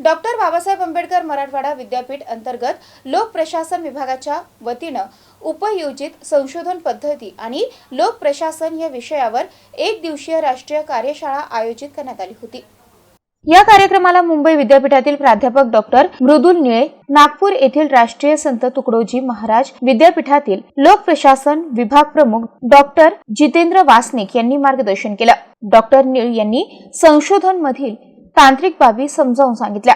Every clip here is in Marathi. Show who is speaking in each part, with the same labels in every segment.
Speaker 1: डॉक्टर बाबासाहेब आंबेडकर मराठवाडा विद्यापीठ अंतर्गत लोक प्रशासन विभागाच्या वतीनं उपयोजित संशोधन पद्धती आणि लोक प्रशासन या विषयावर एक दिवसीय राष्ट्रीय कार्यशाळा आयोजित करण्यात आली होती. या कार्यक्रमाला मुंबई विद्यापीठातील प्राध्यापक डॉक्टर मृदुल निळे नागपूर येथील राष्ट्रीय संत तुकडोजी महाराज विद्यापीठातील लोक प्रशासन विभाग प्रमुख डॉक्टर जितेंद्र वासनिक यांनी मार्गदर्शन केलं. डॉक्टर निळ यांनी संशोधन मधील तांत्रिक बाबी समजावून सांगितल्या.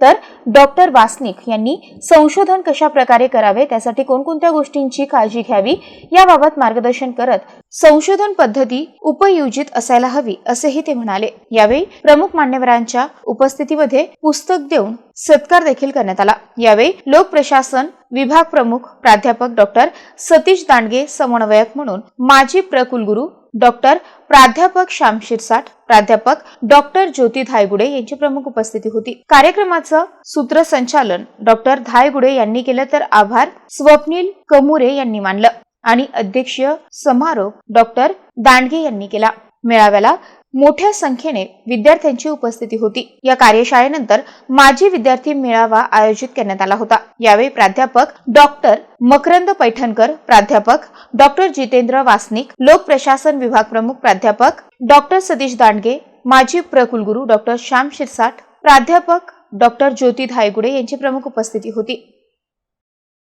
Speaker 1: तर डॉक्टर वासनिक यांनी संशोधन कशा प्रकारे करावे त्यासाठी कोणकोणत्या गोष्टींची काळजी घ्यावी याबाबत मार्गदर्शन करत संशोधन पद्धती उपयोजित असायला हवी असेही ते म्हणाले. यावेळी प्रमुख मान्यवरांच्या उपस्थितीमध्ये पुस्तक देऊन सत्कार देखील करण्यात आला. यावेळी लोक प्रशासन विभाग प्रमुख प्राध्यापक डॉक्टर सतीश दांडगे समन्वयक म्हणून माजी प्रकुलगुरू डॉक्टर प्राध्यापक श्याम शिरसाट प्राध्यापक डॉक्टर ज्योती धायगुडे यांची प्रमुख उपस्थिती होती. कार्यक्रमाचं सूत्रसंचालन डॉक्टर धायगुडे यांनी केलं तर आभार स्वप्नील कमुरे यांनी मानलं आणि अध्यक्षीय समारोप डॉक्टर दांडगे यांनी केला. मेळाव्याला मोठ्या संख्येने विद्यार्थ्यांची उपस्थिती होती. या कार्यशाळेनंतर माजी विद्यार्थी मेळावा आयोजित करण्यात आला होता. यावेळी प्राध्यापक डॉक्टर मकरंद पैठणकर प्राध्यापक डॉक्टर जितेंद्र वासनिक लोक प्रशासन विभाग प्रमुख प्राध्यापक डॉक्टर सतीश दांडगे माजी प्रकुलगुरू डॉक्टर श्याम शिरसाट प्राध्यापक डॉक्टर ज्योती धायगुडे यांची प्रमुख उपस्थिती होती.